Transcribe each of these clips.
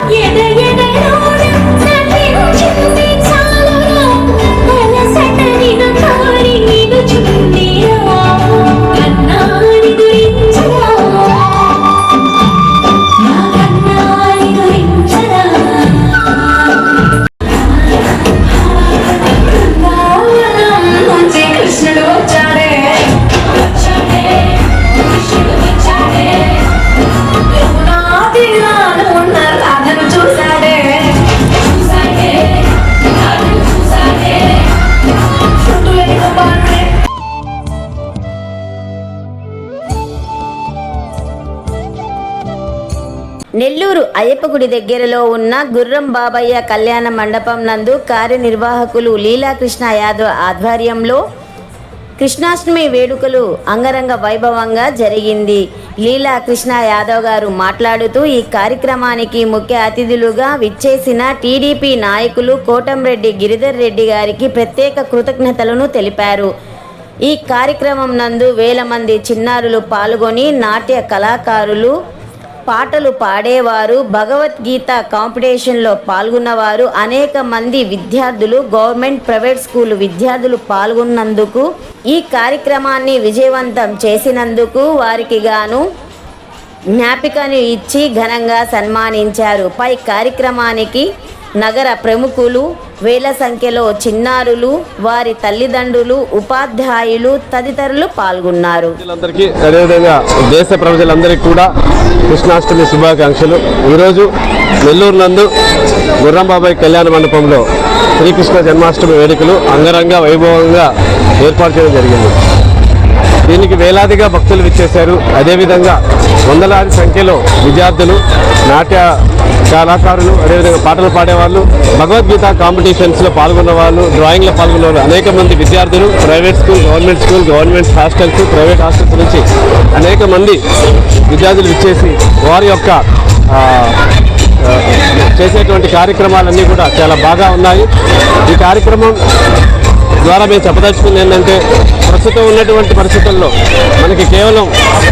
Yeah. Ayyappa గుడి దగ్గరలో ఉన్న గుర్రం బాబయ్య కళ్యాణ మండపం నందు కార్యనిర్వాహకులు లీలాకృష్ణ యాదవ్ ఆధ్వర్యంలో కృష్ణాష్టమి వేడుకలు అంగరంగ వైభవంగా జరిగింది. లీలా కృష్ణ యాదవ్ గారు మాట్లాడుతూ ఈ కార్యక్రమానికి ముఖ్య అతిథులుగా విచ్చేసిన టీడీపీ నాయకులు కోటంరెడ్డి గిరిధర్ రెడ్డి గారికి ప్రత్యేక కృతజ్ఞతలను తెలిపారు. ఈ కార్యక్రమం నందు వేల మంది చిన్నారులు పాల్గొని నాట్య కళాకారులు పాటలు పాడేవారు. భగవద్గీత కాంపిటీషన్లో పాల్గొన్నవారు. అనేక మంది విద్యార్థులు గవర్నమెంట్ ప్రైవేట్ స్కూల్ విద్యార్థులు పాల్గొన్నందుకు ఈ కార్యక్రమాన్ని విజయవంతం చేసినందుకు వారికి గాను జ్ఞాపికను ఇచ్చి ఘనంగా సన్మానించారు. పై కార్యక్రమానికి నగర ప్రముఖులు వేల సంఖ్యలో చిన్నారులు వారి తల్లిదండ్రులు ఉపాధ్యాయులు తదితరులు పాల్గొన్నారు. అదేవిధంగా దేశ ప్రజలందరికీ కూడా కృష్ణాష్టమి శుభాకాంక్షలు. ఈరోజు నెల్లూరు నందు గుర్రంబాబాయ్ కళ్యాణ మండపంలో శ్రీకృష్ణ జన్మాష్టమి వేడుకలు అంగరంగ వైభవంగా ఏర్పాటు చేయడం జరిగింది. దీనికి వేలాదిగా భక్తులు విచ్చేశారు. అదేవిధంగా వందలాది సంఖ్యలో విద్యార్థులు నాట్య కళాకారులు అదేవిధంగా పాటలు పాడేవాళ్ళు భగవద్గీత కాంపిటీషన్స్లో పాల్గొన్న వాళ్ళు డ్రాయింగ్లో పాల్గొన్న వాళ్ళు అనేక మంది విద్యార్థులు private school government school government hostels private hostels నుంచి అనేక మంది విద్యార్థులు ఇచ్చేసి వారి యొక్క చేసేటువంటి కార్యక్రమాలన్నీ కూడా చాలా బాగా ఉన్నాయి. ఈ కార్యక్రమం ద్వారా మేము చెప్పదలుచుకుంది ఏంటంటే ప్రస్తుతం ఉన్నటువంటి పరిస్థితుల్లో మనకి కేవలం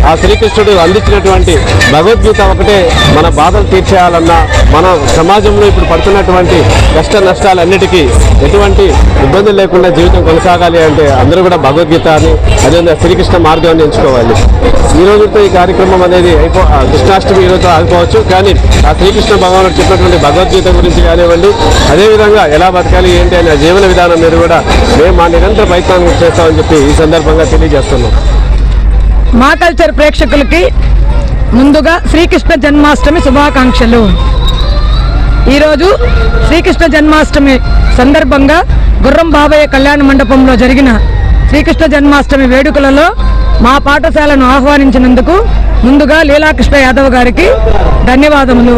ఆ శ్రీకృష్ణుడు అందించినటువంటి భగవద్గీత ఒకటే మన బాధలు తీర్చేయాలన్నా మన సమాజంలో ఇప్పుడు పడుతున్నటువంటి కష్ట నష్టాలన్నిటికీ ఎటువంటి ఇబ్బందులు లేకుండా జీవితం కొనసాగాలి అంటే అందరూ కూడా భగవద్గీత అని అదేవిధంగా శ్రీకృష్ణ మార్గాన్ని ఎంచుకోవాలి. ఈ రోజుతో ఈ కార్యక్రమం అనేది అయిపో ఆ కృష్ణాష్టమి ఈరోజు ఆగిపోవచ్చు. కానీ ఆ శ్రీకృష్ణ భగవానుడు చెప్పినటువంటి భగవద్గీత గురించి కానివ్వండి అదేవిధంగా ఎలా బతకాలి ఏంటి అనే జీవన విధానం మీరు కూడా మా నిరంతర ప్రయత్నాన్ని చేస్తామని చెప్పి ఈ సందర్భంగా తెలియజేస్తున్నాం. మా కల్చర్ ప్రేక్షకులకి ముందుగా శ్రీకృష్ణ జన్మాష్టమి శుభాకాంక్షలు. ఈరోజు శ్రీకృష్ణ జన్మాష్టమి సందర్భంగా గుర్రం బాబయ్య కళ్యాణ మండపంలో జరిగిన శ్రీకృష్ణ జన్మాష్టమి వేడుకలలో మా పాఠశాలను ఆహ్వానించినందుకు ముందుగా లీలాకృష్ణ యాదవ్ గారికి ధన్యవాదములు.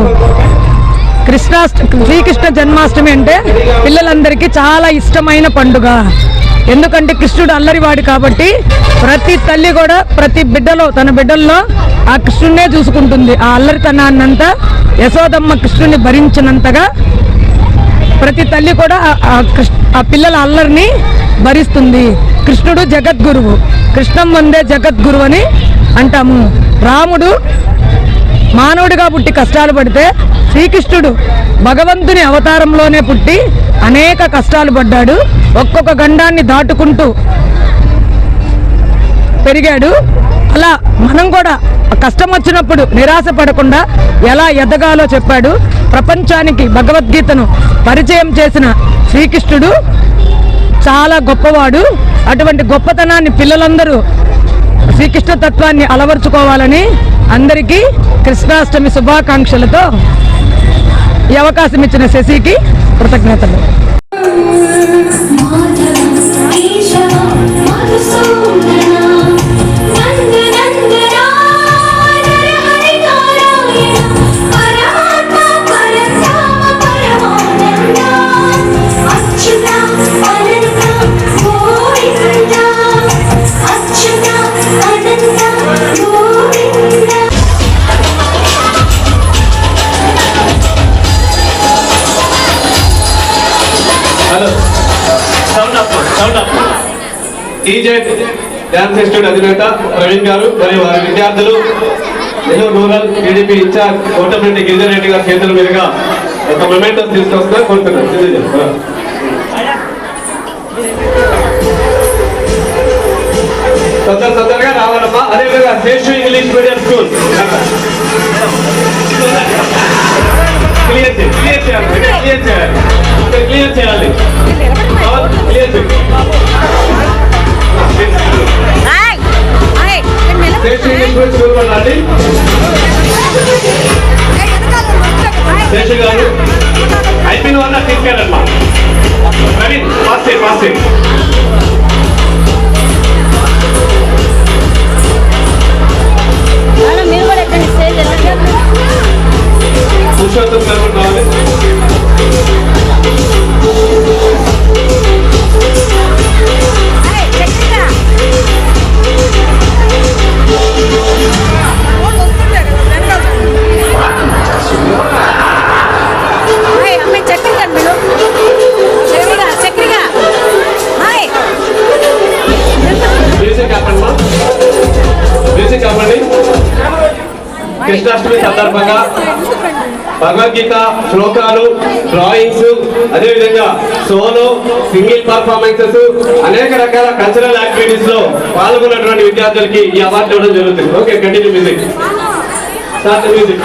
కృష్ణాష్ట శ్రీకృష్ణ జన్మాష్టమి అంటే పిల్లలందరికీ చాలా ఇష్టమైన పండుగ. ఎందుకంటే కృష్ణుడు అల్లరివాడు కాబట్టి ప్రతి తల్లి కూడా ప్రతి బిడ్డలో తన బిడ్డల్లో ఆ కృష్ణుడినే చూసుకుంటుంది. ఆ అల్లరితనాన్నంతా యశోదమ్మ కృష్ణుని భరించినంతగా ప్రతి తల్లి కూడా ఆ- కృష్ణ ఆ పిల్లల అల్లరిని భరిస్తుంది. కృష్ణుడు జగద్గురువు. కృష్ణం వందే జగద్గురువు అని అంటాము. రాముడు మానవుడిగా పుట్టి కష్టాలు పడితే శ్రీకృష్ణుడు భగవంతుని అవతారంలోనే పుట్టి అనేక కష్టాలు పడ్డాడు. ఒక్కొక్క గండాన్ని దాటుకుంటూ పెరిగాడు. అలా మనం కూడా కష్టం వచ్చినప్పుడు నిరాశ పడకుండా ఎలా ఎదగాలో చెప్పాడు. ప్రపంచానికి భగవద్గీతను పరిచయం చేసిన శ్రీకృష్ణుడు చాలా గొప్పవాడు. అటువంటి గొప్పతనాన్ని పిల్లలందరూ శ్రీకృష్ణ తత్వాన్ని అలవర్చుకోవాలని అందరికీ కృష్ణాష్టమి శుభాకాంక్షలతో ఈ అవకాశం ఇచ్చిన శశికి కృతజ్ఞతలు. టీజే డ్యాన్స్ ఇన్స్టిట్యూట్ అధినేత ప్రవీణ్ గారు మరియు వారి విద్యార్థులు Nellore rural TDP incharge Kotamreddy గిరిజన్ Reddy గారి చేతుల మీదుగా ఒక మొమెంటం తీసుకొస్తున్నా కోరుతున్నాను తొందర తొందరగా రావాలమ్మా. అదేవిధంగా Seshu English medium school. Clear చేయాలి. క్లియర్ చేయాలి. క్లియర్ చేయాలి. క్లియర్ చేయాలి. క్లియర్ చేయాలి. అయిపోయిన వాళ్ళ తీసుకెళ్ళమ్మా ప్రవీణ్ పాస్ పాస్ కృష్ణాష్టమి సందర్భంగా భగవద్గీత శ్లోకాలు డ్రాయింగ్స్ అదేవిధంగా సోలో సింగిల్ పర్ఫార్మెన్సెస్ అనేక రకాల కల్చరల్ యాక్టివిటీస్లో పాల్గొన్నటువంటి విద్యార్థులకి ఈ అవార్డు ఇవ్వడం జరుగుతుంది. Okay continue music start music